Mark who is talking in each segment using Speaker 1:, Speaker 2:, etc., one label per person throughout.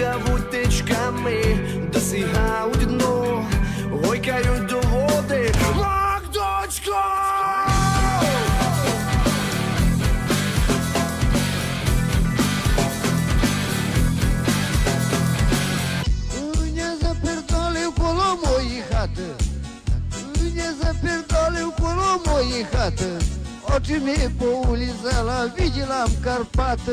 Speaker 1: вутичками досягають дно, гойкають до води,
Speaker 2: запердолив коло мої хати, не запердолив коло мої хати, очі мі поулізала, виділа м Карпати.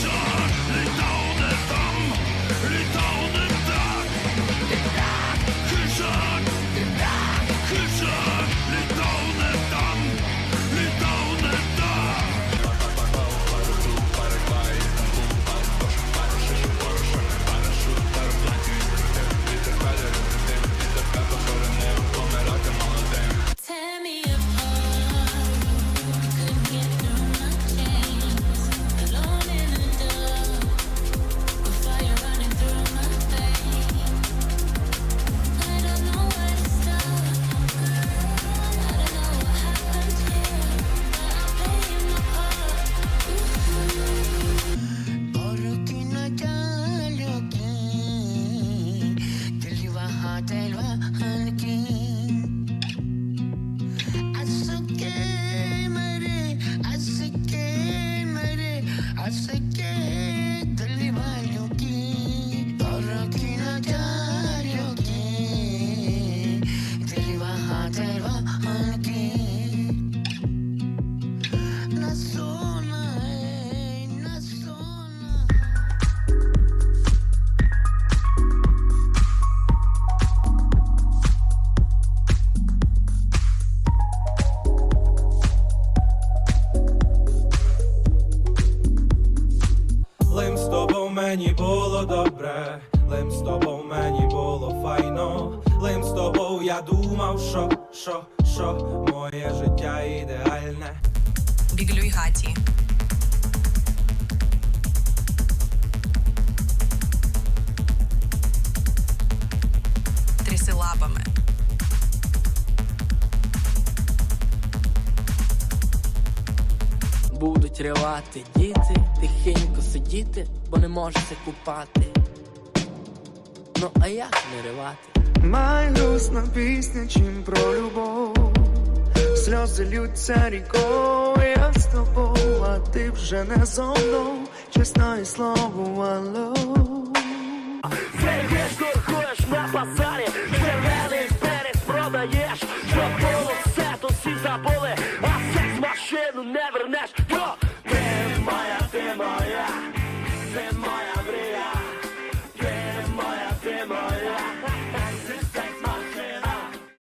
Speaker 3: vuelva мені було добре, лим з тобою мені було файно, лим з тобою я думав, що, що, що моє життя ідеальне.
Speaker 4: Біглюй гаті. Тряси лапами.
Speaker 5: Будуть ревати діти, тихенько сидіти, бо не можеться купати. Ну а як не ревати?
Speaker 1: Майнусна пісня, чим про любов, сльози лються рікою, я з тобою, а ти вже не зо мною, чесне слово, алло.
Speaker 6: Цей торгуєш на базарі, червоний перець продаєш, щоб було все, то всі забули,